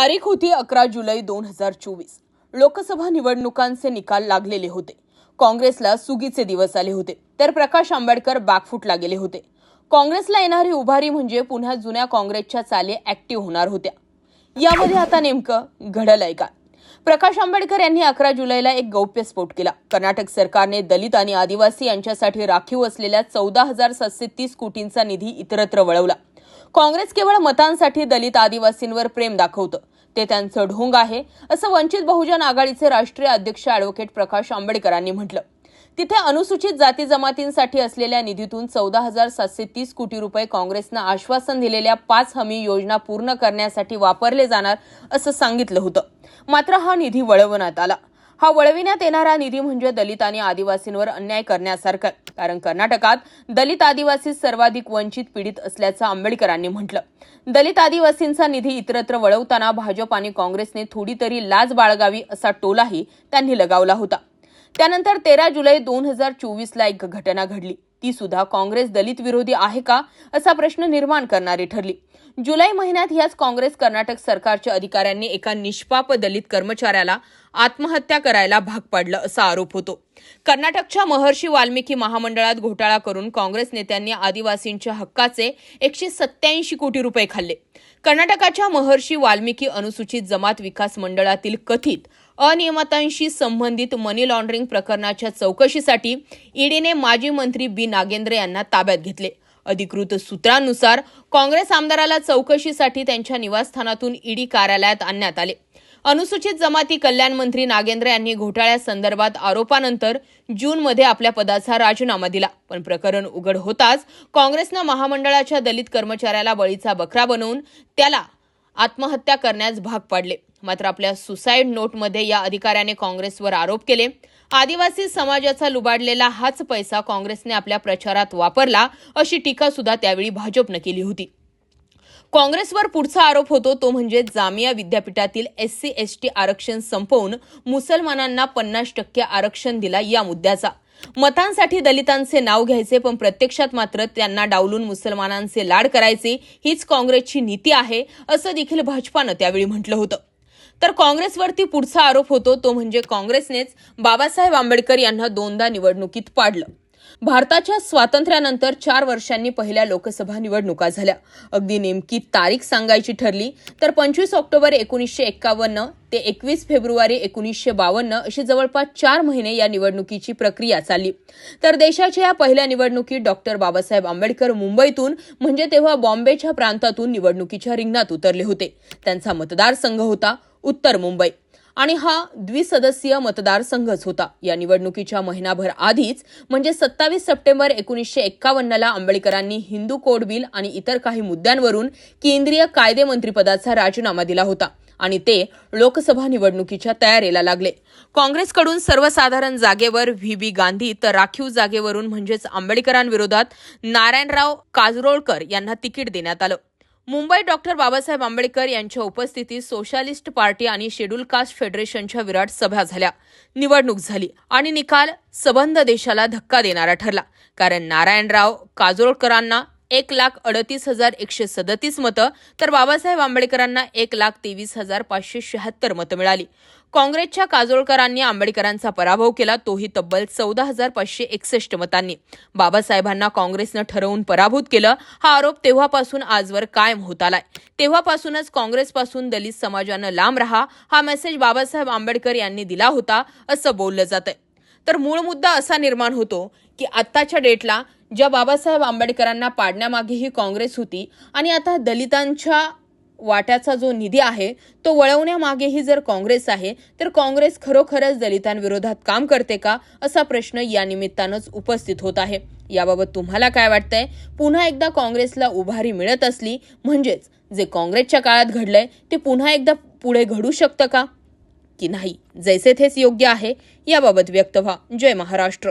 तारीख होती अकरा जुलै दोन हजार चोवीस. लोकसभा निवडणुकांचे निकाल लागलेले होते. काँग्रेसला सुगीचे दिवस आले होते. तर प्रकाश आंबेडकर बॅकफुटला गेले होते. काँग्रेसला येणारी उभारी म्हणजे पुन्हा जुन्या काँग्रेसच्या चाली ऍक्टिव्ह होणार होत्या. यामध्ये आता नेमकं घडलंय का प्रकाश आंबेडकर यांनी अकरा जुलैला एक गौप्यस्फोट केला. कर्नाटक सरकारने दलित आणि आदिवासी यांच्यासाठी राखीव असलेल्या चौदा हजार सातशे तीस कोटींचा निधी इतरत्र वळवला. काँग्रेस केवळ मतांसाठी दलित आदिवासींवर प्रेम दाखवतं. ते त्यांचं ढोंग आहे असं वंचित बहुजन आघाडीचे राष्ट्रीय अध्यक्ष अॅडव्होकेट प्रकाश आंबेडकरांनी म्हटलं. तिथे अनुसूचित जाती जमातींसाठी असलेल्या निधीतून चौदा हजार सातशे तीस कोटी रुपये काँग्रेसनं आश्वासन दिलेल्या पाच हमी योजना पूर्ण करण्यासाठी वापरले जाणार असं सांगितलं होतं. मात्र हा निधी वळवण्यात आला. हा वळविण्यात येणारा निधी म्हणजे दलित आणि आदिवासींवर अन्याय करण्यासारखा कारण कर्नाटकात दलित आदिवासी सर्वाधिक वंचित पीडित असल्याचं आंबेडकरांनी म्हटलं. दलित आदिवासींचा निधी इतरत्र वळवताना भाजप आणि काँग्रेसने थोडी तरी लाज बाळगावी असा टोलाही त्यांनी लगावला होता. त्यानंतर तेरा जुलै दोन हजार चोवीसला एक घटना घडली. ती सुद्धा काँग्रेस दलित विरोधी आहे का असा प्रश्न निर्माण करणारी ठरली. जुलै महिन्यात याच काँग्रेस कर्नाटक सरकारच्या अधिकाऱ्यांनी एका निष्पाप दलित कर्मचाऱ्याला आत्महत्या करायला भाग पाडलं असा आरोप होतो. कर्नाटकच्या महर्षी वाल्मिकी महामंडळात घोटाळा करून काँग्रेस नेत्यांनी आदिवासींच्या हक्काचे एकशे सत्याऐंशी कोटी रुपये खाल्ले. कर्नाटकाच्या महर्षी वाल्मिकी अनुसूचित जमात विकास मंडळातील कथित अनियमितांशी संबंधित मनी लॉन्ड्रिंग प्रकरणाच्या चौकशीसाठी ईडीने माजी मंत्री बी नागेंद्र यांना ताब्यात घेतले. अधिकृत सूत्रांनुसार काँग्रेस आमदाराला चौकशीसाठी त्यांच्या निवासस्थानातून ईडी कार्यालयात आणण्यात आले. अनुसूचित जमाती कल्याण मंत्री नागेंद्र यांनी घोटाळ्यासंदर्भात आरोपानंतर जूनमध्ये आपल्या पदाचा राजीनामा दिला. पण प्रकरण उघड होताच काँग्रेसनं महामंडळाच्या दलित कर्मचाऱ्याला बळीचा बकरा बनवून त्याला आत्महत्या करण्यास भाग पाडले. मात्र आपल्या सुसाईड नोटमध्ये या अधिकाऱ्याने काँग्रेसवर आरोप केले. आदिवासी समाजाचा लुबाडलेला हाच पैसा काँग्रेसने आपल्या प्रचारात वापरला अशी टीका सुद्धा त्यावेळी भाजपनं केली होती. काँग्रेसवर पुढचा आरोप होतो तो म्हणजे जामिया विद्यापीठातील एस सी एस टी आरक्षण संपवून मुसलमानांना पन्नास टक्के आरक्षण दिला या मुद्द्याचा. मतांसाठी दलितांचे नाव घ्यायचे पण प्रत्यक्षात मात्र त्यांना डावलून मुसलमानांचे लाड करायचे हीच काँग्रेसची नीती आहे असं देखील भाजपानं त्यावेळी म्हटलं होतं. तर काँग्रेसवरती पुढचा आरोप होतो तो म्हणजे काँग्रेसनेच बाबासाहेब आंबेडकर यांना दोनदा निवडणुकीत पाडलं. भारताच्या स्वातंत्र्यानंतर चार वर्षांनी पहिल्या लोकसभा निवडणुका झाल्या. अगदी नेमकी तारीख सांगायची ठरली तर पंचवीस ऑक्टोबर एकोणीसशे एक्कावन्न ते एकवीस फेब्रुवारी एकोणीसशे बावन्न अशी जवळपास चार महिने या निवडणुकीची प्रक्रिया चालली. तर देशाच्या या पहिल्या निवडणुकीत डॉक्टर बाबासाहेब आंबेडकर मुंबईतून म्हणजे तेव्हा बॉम्बेच्या प्रांतातून निवडणुकीच्या रिंगणात उतरले होते. त्यांचा मतदारसंघ होता उत्तर मुंबई. आणि हा द्विसदस्यीय मतदारसंघच होता. या निवडणुकीच्या महिनाभर आधीच म्हणजे सत्तावीस सप्टेंबर एकोणीसशे एक्कावन्नला आंबेडकरांनी हिंदू कोड बिल आणि इतर काही मुद्द्यांवरून केंद्रीय कायदे मंत्रिपदाचा राजीनामा दिला होता आणि ते लोकसभा निवडणुकीच्या तयारीला लागले. काँग्रेसकडून सर्वसाधारण जागेवर व्ही. बी. गांधी तर राखीव जागेवरून म्हणजेच आंबेडकरांविरोधात नारायणराव काजरोळकर यांना तिकीट देण्यात आलं. मुंबईत डॉक्टर बाबासाहेब आंबेडकर यांच्या उपस्थितीत सोशालिस्ट पार्टी आणि शेड्यूल कास्ट फेडरेशनच्या विराट सभा झाल्या. निवडणूक झाली आणि निकाल सबंध देशाला धक्का देणारा ठरला. कारण नारायणराव काजोळकरांना एक लाख अडतीस हजार एकशे सदतीस मतं तर बाबासाहेब आंबेडकरांना एक लाख तेवीस हजार पाचशे शहात्तर मतं मिळाली. काँग्रेसच्या काजोळकरांनी आंबेडकरांचा पराभव केला तोही तब्बल चौदा हजार पाचशे एकसष्ट मतांनी. बाबासाहेबांना काँग्रेसनं ठरवून पराभूत केलं हा आरोप तेव्हापासून आजवर कायम होत आलाय. तेव्हापासूनच काँग्रेसपासून दलित समाजानं लांब रहा हा मेसेज बाबासाहेब आंबेडकर यांनी दिला होता असं बोललं जातंय. तर मूळ मुद्दा असा निर्माण होतो की आत्ताच्या डेटला ज्या बाबासाहेब आंबेडकरांना पाडण्यामागेही काँग्रेस होती आणि आता दलितांच्या वाट्याचा जो निधी आहे तो वळवण्यामागेही जर काँग्रेस आहे तर काँग्रेस खरोखरच दलितांविरोधात काम करते का असा प्रश्न या निमित्तानंच उपस्थित होत आहे. याबाबत तुम्हाला काय वाटतंय? पुन्हा एकदा काँग्रेसला उभारी मिळत असली म्हणजेच जे काँग्रेसच्या काळात घडलंय ते पुन्हा एकदा पुढे घडू शकतं का? की नाही जैसे थेच योग्य आहे याबाबत व्यक्त व्हा. जय महाराष्ट्र.